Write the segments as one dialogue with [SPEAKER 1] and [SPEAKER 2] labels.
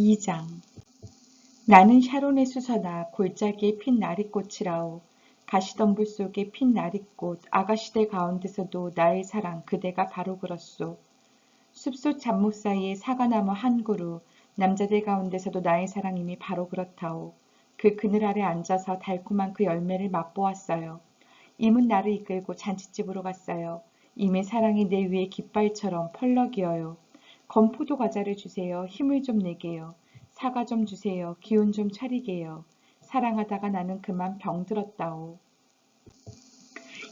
[SPEAKER 1] 2장 나는 샤론의 수서나 골짜기에 핀 나리꽃이라오. 가시덤불 속에 핀 나리꽃 아가씨들 가운데서도 나의 사랑 그대가 바로 그렇소. 숲속 잡목 사이에 사과나무 한 그루 남자들 가운데서도 나의 사랑임이 바로 그렇다오. 그 그늘 아래 앉아서 달콤한 그 열매를 맛보았어요. 임은 나를 이끌고 잔치집으로 갔어요. 임의 사랑이 내 위에 깃발처럼 펄럭이어요. 건포도 과자를 주세요. 힘을 좀 내게요. 사과 좀 주세요. 기운 좀 차리게요. 사랑하다가 나는 그만 병들었다오.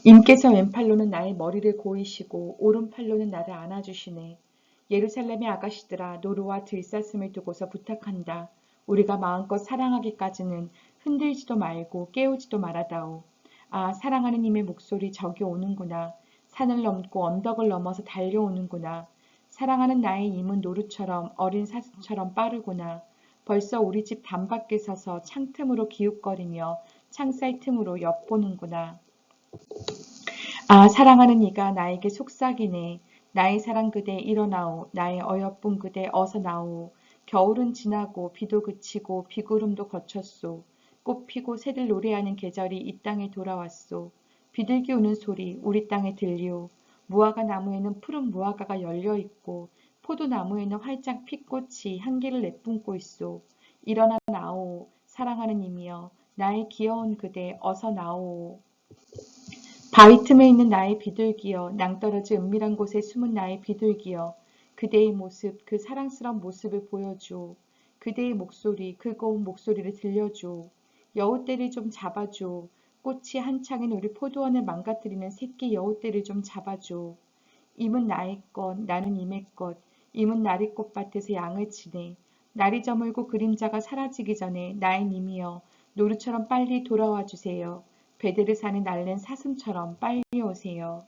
[SPEAKER 1] 임께서 왼팔로는 나의 머리를 고이시고 오른팔로는 나를 안아주시네. 예루살렘의 아가씨들아 노루와 들사슴을 두고서 부탁한다. 우리가 마음껏 사랑하기까지는 흔들지도 말고 깨우지도 말아다오. 아 사랑하는 님의 목소리 저기 오는구나. 산을 넘고 언덕을 넘어서 달려오는구나. 사랑하는 나의 임은 노루처럼 어린 사슴처럼 빠르구나. 벌써 우리 집 단밖에 서서 창틈으로 기웃거리며 창살 틈으로 엿보는구나. 아 사랑하는 이가 나에게 속삭이네. 나의 사랑 그대 일어나오. 나의 어여쁜 그대 어서 나오. 겨울은 지나고 비도 그치고 비구름도 거쳤소. 꽃 피고 새들 노래하는 계절이 이 땅에 돌아왔소. 비둘기 우는 소리 우리 땅에 들리오. 무화과 나무에는 푸른 무화과가 열려 있고 포도나무에는 활짝 피꽃이 향기를 내뿜고 있소. 일어나 나오. 사랑하는 이미여. 나의 귀여운 그대 어서 나오. 바위 틈에 있는 나의 비둘기여. 낭떠러지 은밀한 곳에 숨은 나의 비둘기여. 그대의 모습, 그 사랑스러운 모습을 보여줘. 그대의 목소리, 그 고운 목소리를 들려줘. 여우떼를 좀 잡아줘. 꽃이 한창인 우리 포도원을 망가뜨리는 새끼 여우떼를 좀 잡아줘. 임은 나의 것, 나는 임의 것. 임은 나리꽃밭에서 양을 치네. 날이 저물고 그림자가 사라지기 전에 나의 님이여 노루처럼 빨리 돌아와 주세요. 베드르산에 날랜 사슴처럼 빨리 오세요.